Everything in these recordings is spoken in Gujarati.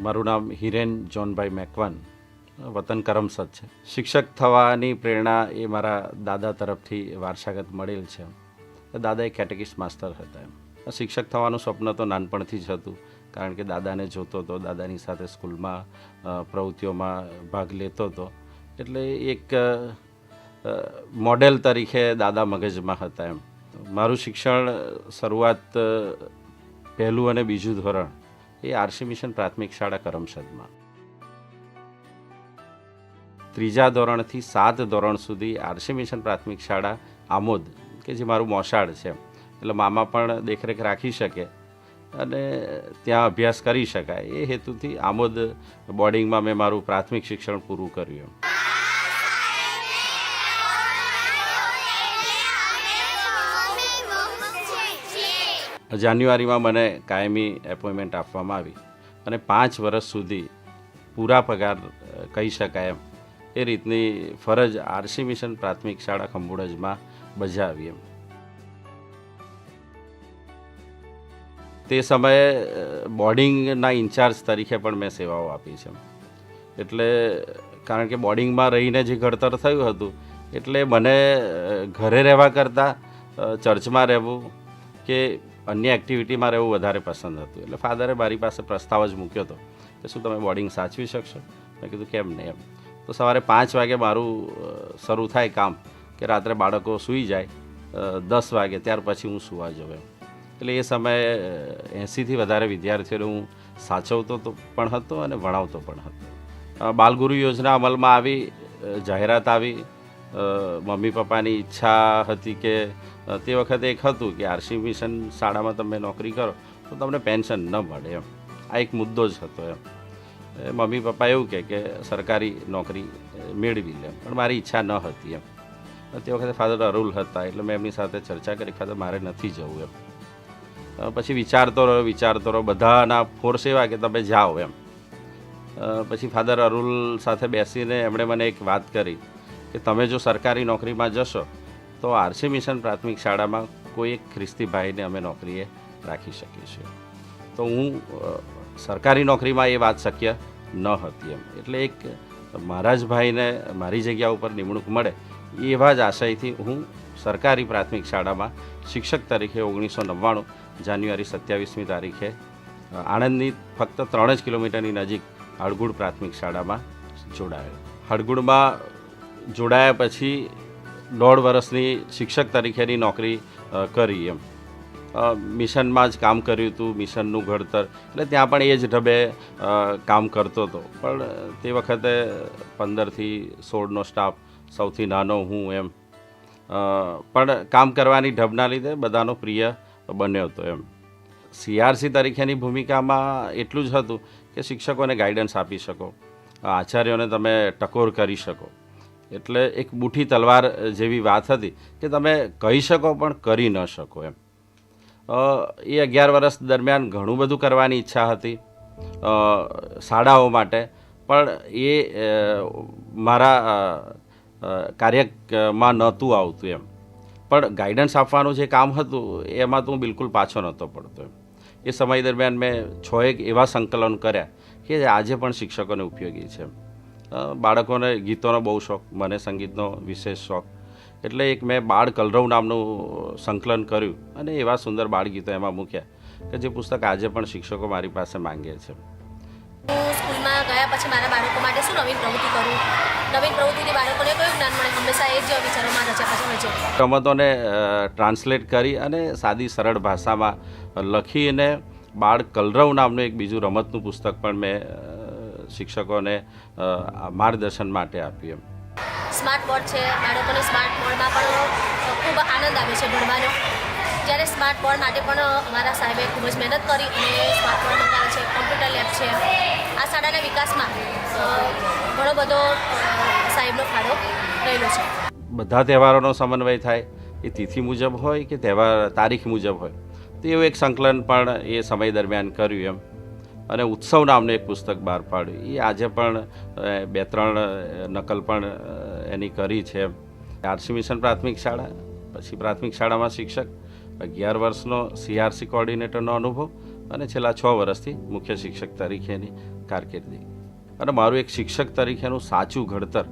મારું નામ હિરેન જોનભાઈ મેકવાન, વતન કરમસદ છે. શિક્ષક થવાની પ્રેરણા એ મારા દાદા તરફથી વારસાગત મળેલ છે. દાદા એ કેટેગિસ્ટ માસ્ટર હતા એમ. શિક્ષક થવાનું સ્વપ્ન તો નાનપણથી જ હતું, કારણ કે દાદાને જોતો હતો દાદાની સાથે સ્કૂલમાં પ્રવૃત્તિઓમાં ભાગ લેતો હતો એટલે એક મોડેલ તરીકે દાદા મગજમાં હતા એમ. મારું શિક્ષણ શરૂઆત પહેલું અને બીજું ધોરણ એ આરસી મિશન પ્રાથમિક શાળા કરમસદમાં. ત્રીજા ધોરણથી સાત ધોરણ સુધી આરસી મિશન પ્રાથમિક શાળા આમોદ, કે જે મારું મોસાળ છે. એટલે મામા પણ દેખરેખ રાખી શકે અને ત્યાં અભ્યાસ કરી શકાય. એ હેતુથી આમોદ બોર્ડિંગમાં મેં મારું પ્રાથમિક શિક્ષણ પૂરું કર્યું. જાન્યુઆરીમાં મને કાયમી એપોઇન્ટમેન્ટ આપવામાં આવી અને પાંચ વર્ષ સુધી પૂરા પગાર કહી શકાય એમ. એ રીતની ફરજ આરસી મિશન પ્રાથમિક શાળા ખંભુડજમાં બજાવી એમ. તે સમયે બોર્ડિંગના ઇન્ચાર્જ તરીકે પણ મેં સેવાઓ આપી છે એટલે, કારણ કે બોર્ડિંગમાં રહીને જે ઘડતર થયું હતું, એટલે મને ઘરે રહેવા કરતાં ચર્ચમાં રહેવું કે અન્ય એક્ટિવિટીમાં રહેવું વધારે પસંદ હતું. એટલે ફાધરે મારી પાસે પ્રસ્તાવ જ મૂક્યો હતો કે શું તમે બોર્ડિંગ સાચવી શકશો? મેં કીધું કેમ નહીં એમ. તો સવારે પાંચ વાગે મારું શરૂ થાય કામ કે રાત્રે બાળકો સૂઈ જાય દસ વાગે, ત્યાર પછી હું સુવા જાઉં એમ. એટલે એ સમયે એંસીથી વધારે વિદ્યાર્થીઓને હું સાચવતો તો પણ હતો અને ભણાવતો પણ હતો. બાલગુરુ યોજના અમલમાં આવી જાહેરાત આવી મમ્મી પપ્પાની ઈચ્છા હતી કે તે વખતે એક હતું કે આરસી મિશન શાળામાં તમે નોકરી કરો, તો તમને પેન્શન ન મળે એમ. આ એક મુદ્દો જ હતો એમ. મમ્મી પપ્પા એવું કહે કે, સરકારી નોકરી મેળવી લે. પણ મારી ઈચ્છા ન હતી એમ. તે વખતે ફાધર અરુલ હતા, એટલે મેં એમની સાથે ચર્ચા કરી, ફાધર, મારે નથી જવું એમ. પછી વિચારતો રહ્યો વિચારતો રહ્યો, બધાના ફોર્સ એવા કે તમે જાઓ એમ. પછી ફાધર અરુલ સાથે બેસીને એમણે મને એક વાત કરી. કે તમે જો સરકારી નોકરીમાં જશો, તો આરસી મિશન પ્રાથમિક શાળામાં કોઈ એક ખ્રિસ્તી ભાઈને અમે નોકરીએ રાખી શકીએ છીએ. તો હું સરકારી નોકરીમાં એ વાત શક્ય ન હતી એમ. એટલે એક મારા જ ભાઈને મારી જગ્યા ઉપર નિમણૂક મળે, એવા જ આશયથી હું સરકારી પ્રાથમિક શાળામાં શિક્ષક તરીકે ઓગણીસો નવ્વાણું જાન્યુઆરી સત્યાવીસમી તારીખે આણંદની ફક્ત ત્રણ જ કિલોમીટરની નજીક હળગુડ પ્રાથમિક શાળામાં જોડાયો. હળગુડમાં જોડાયા પછી દોઢ વર્ષની શિક્ષક તરીકેની નોકરી કરી એમ. મિશનમાં જ કામ કર્યું હતું, મિશનનું ઘડતર. એટલે ત્યાં પણ એ જ ઢબે કામ કરતો હતો. પણ તે વખતે પંદરથી સોળનો સ્ટાફ, સૌથી નાનો હું એમ. પણ કામ કરવાની ઢબના લીધે બધાનો પ્રિય બન્યો હતો એમ. સીઆરસી તરીકેની ભૂમિકામાં એટલું જ હતું કે શિક્ષકોને ગાઈડન્સ આપી શકો. આચાર્યોને તમે ટકોર કરી શકો. એટલે એક બુઠી તલવાર જેવી વાત હતી કે તમે કહી શકો પણ કરી ન શકો એમ. એ અગિયાર વર્ષ દરમિયાન ઘણું બધું કરવાની ઈચ્છા હતી શાળાઓ માટે. પણ એ મારા કાર્યમાં નહોતું આવતું એમ. પણ ગાઈડન્સ આપવાનું જે કામ હતું એમાં તો હું બિલકુલ પાછો નહોતો પડતો એમ. એ સમય દરમિયાન મેં છ એક એવા સંકલન કર્યા કે આજે પણ શિક્ષકોને ઉપયોગી છે અ, બાળકોને ગીતોનો બહુ શોખ મને સંગીતનો વિશેષ શોખ. એટલે એક મેં બાળ કલરવ નામનું સંકલન કર્યું અને એવા સુંદર બાળ ગીતો એમાં મૂક્યા કે જે પુસ્તક આજે પણ શિક્ષકો મારી પાસે માંગે છે. સ્કૂલમાં ગયા પછી મારા બાળકો માટે શું નવીન પ્રવૃત્તિ કરું? નવીન પ્રવૃત્તિથી બાળકોને કયું જ્ઞાન મળે? હંમેશા એ જ વિચારોમાં રચ્યા પછી હોય રમતોને ટ્રાન્સલેટ કરી અને સાદી સરળ ભાષામાં લખીને બાળ કલરવ નામનું એક બીજું રમતનું પુસ્તક પણ મેં શિક્ષકોને માર્ગદર્શન માટે આપ્યું એમ. સ્માર્ટ બોર્ડ છે. બાળકોને સ્માર્ટ બોર્ડમાં પણ ખૂબ આનંદ આવે છે ભણવાનો. જ્યારે સ્માર્ટ બોર્ડ માટે પણ અમારા સાહેબે ખૂબ જ મહેનત કરી અને સ્માર્ટ બોર્ડ મંગાવે છે કોમ્પ્યુટર લેબ છે. આ શાળાના વિકાસમાં ઘણો બધો સાહેબનો ફાળો રહેલો છે. બધા તહેવારોનો સમન્વય થાય. એ તિથિ મુજબ હોય કે તહેવાર તારીખ મુજબ હોય. તો એવું એક સંકલન પણ એ સમય દરમિયાન કર્યું એમ. અને ઉત્સવ નામનું એક પુસ્તક બહાર પાડ્યું. એ આજે પણ બે ત્રણ નકલ પણ એની કરી છે. આરસી મિશન પ્રાથમિક શાળા, પછી પ્રાથમિક શાળામાં શિક્ષક, અગિયાર વર્ષનો સીઆરસી કોઓર્ડિનેટરનો અનુભવ અને છેલ્લા છ વર્ષથી મુખ્ય શિક્ષક તરીકેની કારકિર્દી. અને મારું એક શિક્ષક તરીકેનું સાચું ઘડતર,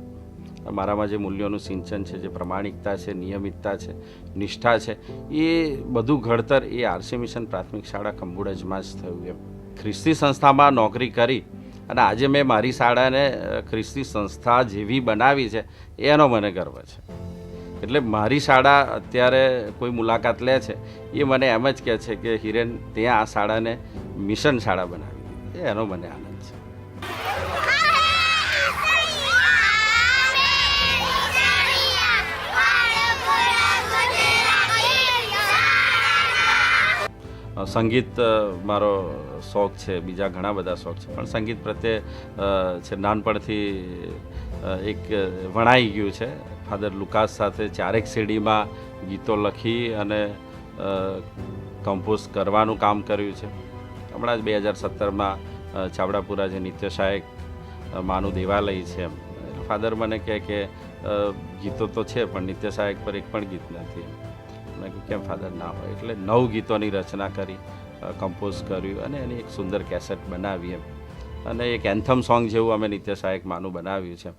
મારામાં જે મૂલ્યોનું સિંચન છે, જે પ્રમાણિકતા છે, નિયમિતતા છે, નિષ્ઠા છે, એ બધું ઘડતર એ આરસી મિશન પ્રાથમિક શાળા કંબુડજમાં જ થયું એમ. ખ્રિસ્તી સંસ્થામાં નોકરી કરી અને આજે મેં મારી શાળાને ખ્રિસ્તી સંસ્થા જેવી બનાવી છે, એનો મને ગર્વ છે એટલે મારી શાળા અત્યારે કોઈ મુલાકાત લે છે, એ મને એમ જ કહે છે કે હિરેન, ત્યાં આ શાળાને મિશન શાળા બનાવી. એનો મને આનંદ છે સંગીત મારો શોખ છે, બીજા ઘણા બધા શોખ છે, પણ સંગીત પ્રત્યે છે, નાનપણથી એક વણાઈ ગયું છે. ફાધર લુકાસ સાથે ચારેક સીડીમાં ગીતો લખી અને કમ્પોઝ કરવાનું કામ કર્યું છે. હમણાં જ બે હજાર સત્તરમાં ચાવડાપુરા જે નિત્ય સહાયક માનું દેવાલય છે એમ. ફાધર મને કહે કે ગીતો તો છે, પણ નિત્ય સહાયક પર એક પણ ગીત નથી મેં કહ્યું કેમ ફાધર ના હોય. એટલે નવ ગીતોની રચના કરી કમ્પોઝ કર્યું અને એની એક સુંદર કેસેટ બનાવી એમ. અને એક એન્થમ સોંગ જેવું અમે નિત્ય સહાયક માનું બનાવ્યું છે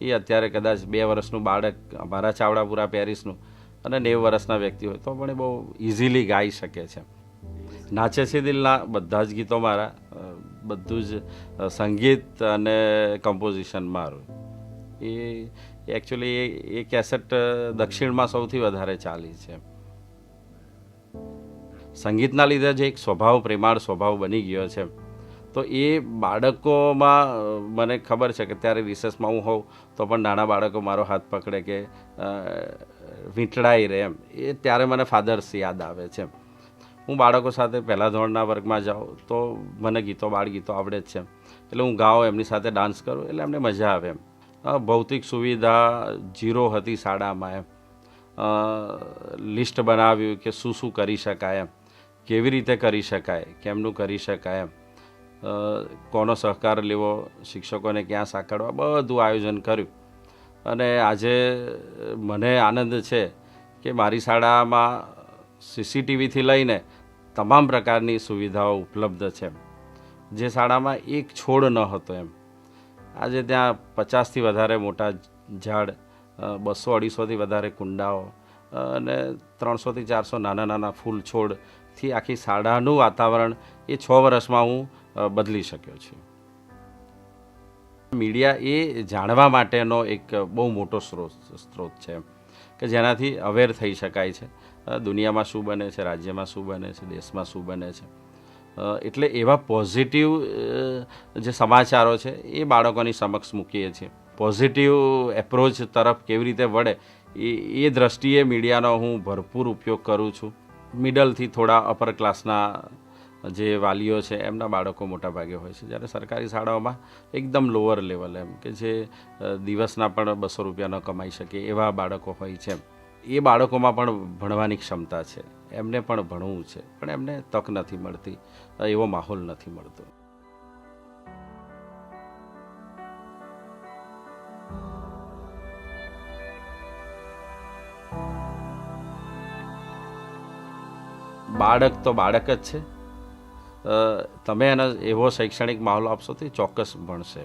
એ અત્યારે કદાચ બે વર્ષનું બાળક અમારા ચાવડાપુરા, પેરિસનું અને નેવું વર્ષના વ્યક્તિ હોય, તો પણ એ બહુ ઇઝીલી ગાઈ શકે છે નાચે છે દિલના બધા જ ગીતો મારા બધું જ સંગીત અને કમ્પોઝિશન મારું. એ એકચ્યુઅલી એ કેસેટ દક્ષિણમાં સૌથી વધારે ચાલી છે સંગીતના લીધે જે એક સ્વભાવ, પ્રેમાળ સ્વભાવ બની ગયો છે. તો એ બાળકોમાં મને ખબર છે કે ત્યારે રિસેસમાં હું હોઉં, તો પણ નાના બાળકો મારો હાથ પકડે કે વીંટળાઈ રહે એમ. એ ત્યારે મને ફાધર્સ યાદ આવે છે. હું બાળકો સાથે પહેલા ધોરણના વર્ગમાં જાઉં, તો મને ગીતો બાળ ગીતો આવડે જ છે. એટલે હું ગાઉં, એમની સાથે ડાન્સ કરું, એટલે એમને મજા આવે એમ. ભૌતિક સુવિધા જીરો હતી શાળામાં એમ. લિસ્ટ બનાવ્યું કે શું શું કરી શકાય એમ. કેવી રીતે કરી શકાય, કેમનું કરી શકાય એમ. કોનો સહકાર લેવો, શિક્ષકોને ક્યાં સાંકળવા, બધું આયોજન કર્યું. અને આજે મને આનંદ છે કે મારી શાળામાં સીસીટીવીથી લઈને તમામ પ્રકારની સુવિધાઓ ઉપલબ્ધ છે જે શાળામાં એક છોડ ન હતો એમ. આજે ત્યાં પચાસથી વધારે મોટા ઝાડ બસો અઢીસોથી વધારે કુંડાઓ અને ત્રણસોથી ચારસો નાના નાના ફૂલ છોડથી આખી શાળાનું વાતાવરણ એ છ વર્ષમાં હું બદલી શક્યો છું. મીડિયા એ જાણવા માટેનો એક બહુ મોટો સ્ત્રોત સ્ત્રોત છે કે જેનાથી અવેર થઈ શકાય છે. દુનિયામાં શું બને છે, રાજ્યમાં શું બને છે, દેશમાં શું બને છે. એટલે એવા પોઝિટિવ જે સમાચારો છે એ બાળકોની સમક્ષ મૂકીએ છીએ. પોઝિટિવ એપ્રોચ તરફ કેવી રીતે વળે એ એ દ્રષ્ટિએ મીડિયાનો હું ભરપૂર ઉપયોગ કરું છું. મિડલથી થોડા અપર ક્લાસના જે વાલીઓ છે, એમના બાળકો મોટા ભાગે હોય છે. જ્યારે સરકારી શાળાઓમાં એકદમ લોઅર લેવલ એમ કે જે દિવસના પણ બસો રૂપિયા ન કમાઈ શકે એવા બાળકો હોય છે એ બાળકોમાં પણ ભણવાની ક્ષમતા છે. એમને પણ ભણવું છે. પણ એમને તક નથી મળતી એવો માહોલ નથી મળતો. બાળક તો બાળક જ છે. તમે એને એવો શૈક્ષણિક માહોલ આપશો તો ચોક્કસ ભણશે.